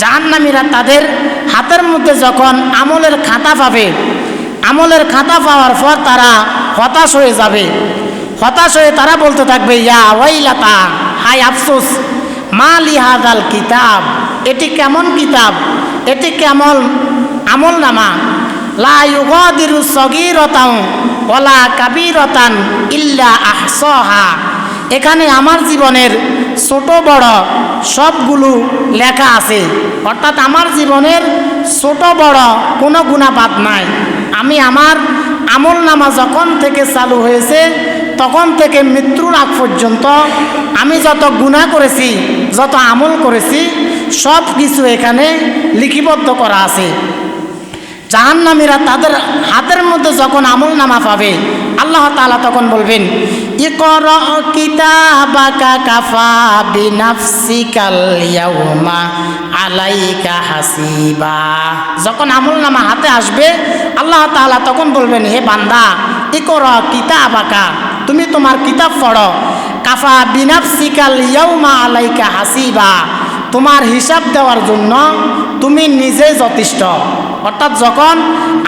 জাহান্নামীরা তাদের হাতের মধ্যে যখন আমলের খাতা পাবে, আমলের খাতা পাওয়ার পর তারা হতাশ হয়ে যাবে। হতাশ হয়ে তারা বলতে থাকবে, ইয়া ওয়াইলাতা হাই আফসোস, মা লিহাদাল কিতাব, এটি কেমন কিতাব, এটি কেমন আমল নামা লা ইউগাদিরু সগীরতাও, ওয়ালা কাবীরাতান ইল্লা আহসাহা। এখানে আমার জীবনের ছোট বড় সবগুলো লেখা আছে। অর্থাৎ আমার জীবনের ছোট বড় কোনো গুণাপাত নাই। আমি আমার আমল নামা যখন থেকে চালু হয়েছে, তখন থেকে মৃত্যুর আগ পর্যন্ত আমি যত গুণা করেছি, যত আমল করেছি, সব কিছু এখানে লিপিবদ্ধ করা আছে। জাহান্নামীরা তাদের হাতের মধ্যে যখন আমল নামা পাবে, আল্লাহ তাআলা তখন বলবেন ইকর কিতাবাকা কাফা বিনাফসিকাল ইয়াউমা আলাইকা হাসিবা যখন আমল নামা হাতে আসবে, আল্লাহ তাআলা তখন বলবেন, হে বান্দা, ইকর কিতাবাকা, তুমি তোমার কিতাব পড়ো। কাফা বিনাফসিকাল ইয়াউমা আলাইকা হাসিবা। তোমার হিসাব দেওয়ার জন্য তুমি নিজে যথেষ্ট। অর্থাৎ যখন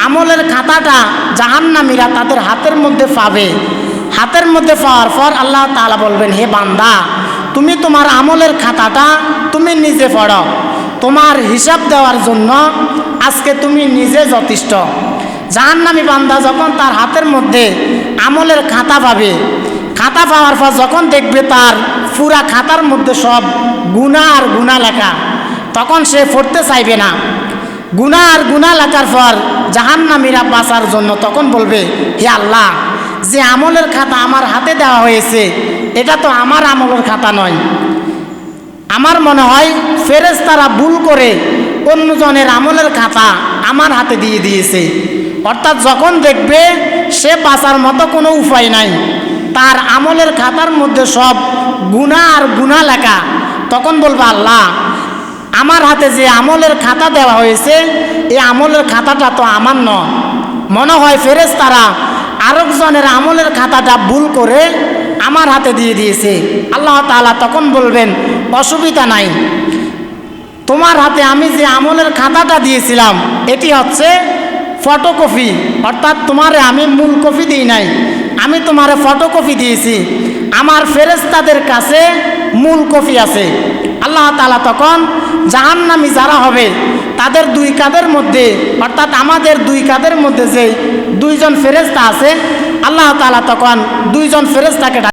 আমলের খাতাটা জাহান্নামীরা তাদের হাতের মধ্যে পাবে হাতের মধ্যে পাওয়ার পর আল্লাহ তালা বলবেন, হে বান্দা, তুমি তোমার আমলের খাতাটা তুমি নিজে পড়ো। তোমার হিসাব দেওয়ার জন্য আজকে তুমি নিজে যথেষ্ট। জাহান্নামী বান্দা যখন তার হাতের মধ্যে আমলের খাতা পাবে, খাতা পাওয়ার পর যখন দেখবে তার পুরা খাতার মধ্যে সব গুণা আর গুণা লেখা, তখন সে পড়তে চাইবে না। গুণা আর গুণা লেখার পর জাহান্নামীরা বাঁচার জন্য তখন বলবে, হে আল্লাহ যে আমলের খাতা আমার হাতে দেওয়া হয়েছে, এটা তো আমার আমলের খাতা নয়। আমার মনে হয় ফেরেস তারা ভুল করে অন্যজনের আমলের খাতা আমার হাতে দিয়ে দিয়েছে। অর্থাৎ যখন দেখবে সে বাঁচার মতো কোনো উপায় নাই, তার আমলের খাতার মধ্যে সব গুণা আর গুণা লেখা, তখন বলব, আল্লাহ, আমার হাতে যে আমলের খাতা দেওয়া হয়েছে, এই আমলের খাতাটা তো আমার ন মনে হয় ফেরেস তারা আরেকজনের আমলের খাতাটা ভুল করে আমার হাতে দিয়ে দিয়েছে। আল্লাহ তাআলা তখন বলবেন, অসুবিধা নাই। তোমার হাতে আমি যে আমলের খাতাটা দিয়েছিলাম, এটি হচ্ছে ফটোকপি। অর্থাৎ তোমারে আমি মূল কপি দিই নাই। আমি তোমারে ফটোকপি দিয়েছি। আমার ফেরেস্তাদের কাছে মূল কপি আছে। আল্লাহ তালা তখন জাহান্নামি যারা হবে, তাদের দুই কাদের মধ্যে, অর্থাৎ আমাদের দুই কাদের মধ্যে যে দুইজন ফেরেস্তা আছে আল্লাহ তালা তখন দুইজন ফেরেস্তাকে